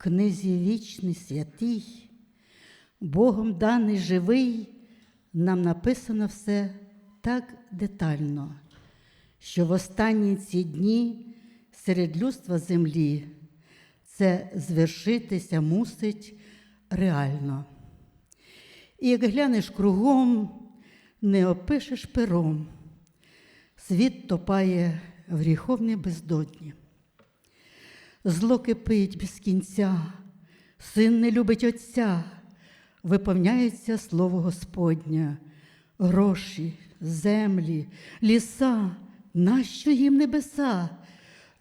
книзі вічний святий, Богом даний живий, нам написано все так детально, що в останні ці дні серед людства землі це звершитися мусить реально. І як глянеш кругом, не опишеш пером, світ топає в гріховній бездодні. Зло кипить без кінця, син не любить отця, виповняється слово Господнє, гроші, землі, ліса, нащо їм небеса?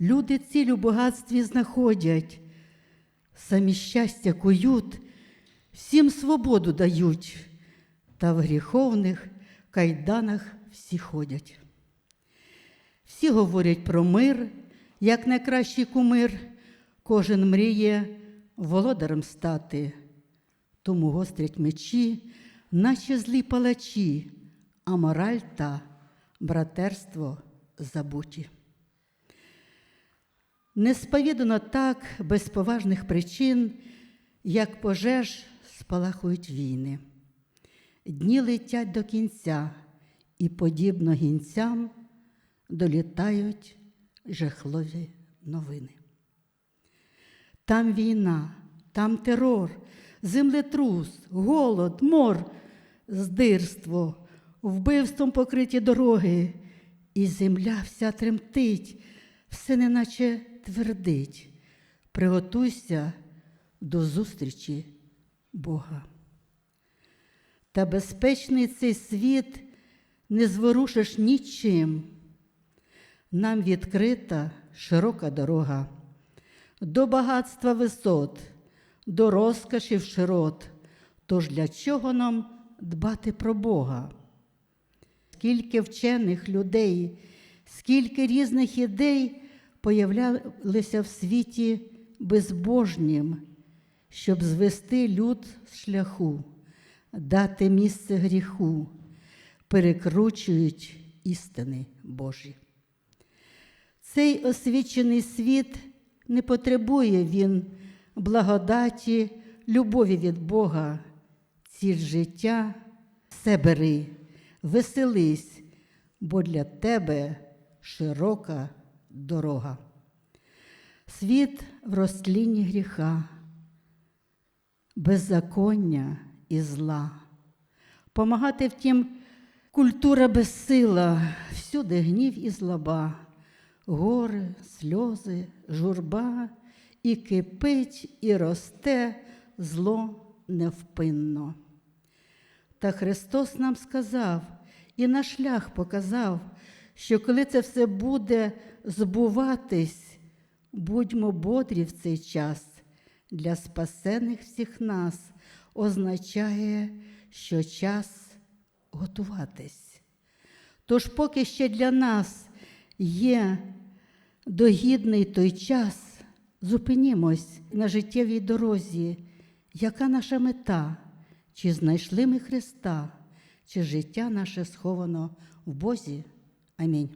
Люди ціль у багатстві знаходять, самі щастя кують, всім свободу дають, та в гріховних кайданах всі ходять. Всі говорять про мир, як найкращий кумир, кожен мріє володарем стати, тому гострять мечі, наче злі палачі, а мораль та братерство забуті. Не сповідано так без поважних причин, як пожеж спалахують війни. Дні летять до кінця, і, подібно гінцям, долітають жахливі новини. Там війна, там терор, землетрус, голод, мор, здирство, вбивством покриті дороги, і земля вся тремтить, все неначе твердить. Приготуйся до зустрічі Бога. Та безпечний цей світ не зворушиш нічим. Нам відкрита широка дорога до багатства висот, до розкошів широт. Тож для чого нам дбати про Бога? Скільки вчених людей, скільки різних ідей появлялися в світі безбожнім, щоб звести люд з шляху, дати місце гріху, перекручують істини Божі. Цей освічений світ не потребує він благодаті, любові від Бога, ціль життя все бери, веселись, бо для тебе широка дорога. Світ в розтлінні гріха, беззаконня і зла. Помагати втім, культура безсила, всюди гнів і злоба, гори, сльози, журба, і кипить, і росте зло невпинно. Та Христос нам сказав і на шлях показав, що коли це все буде збуватись, будьмо бодрі в цей час для спасених всіх нас означає, що час готуватись. Тож, поки ще для нас є догідний той час, зупинімось на життєвій дорозі, яка наша мета, чи знайшли ми Христа, чи життя наше сховано в Бозі. Амінь.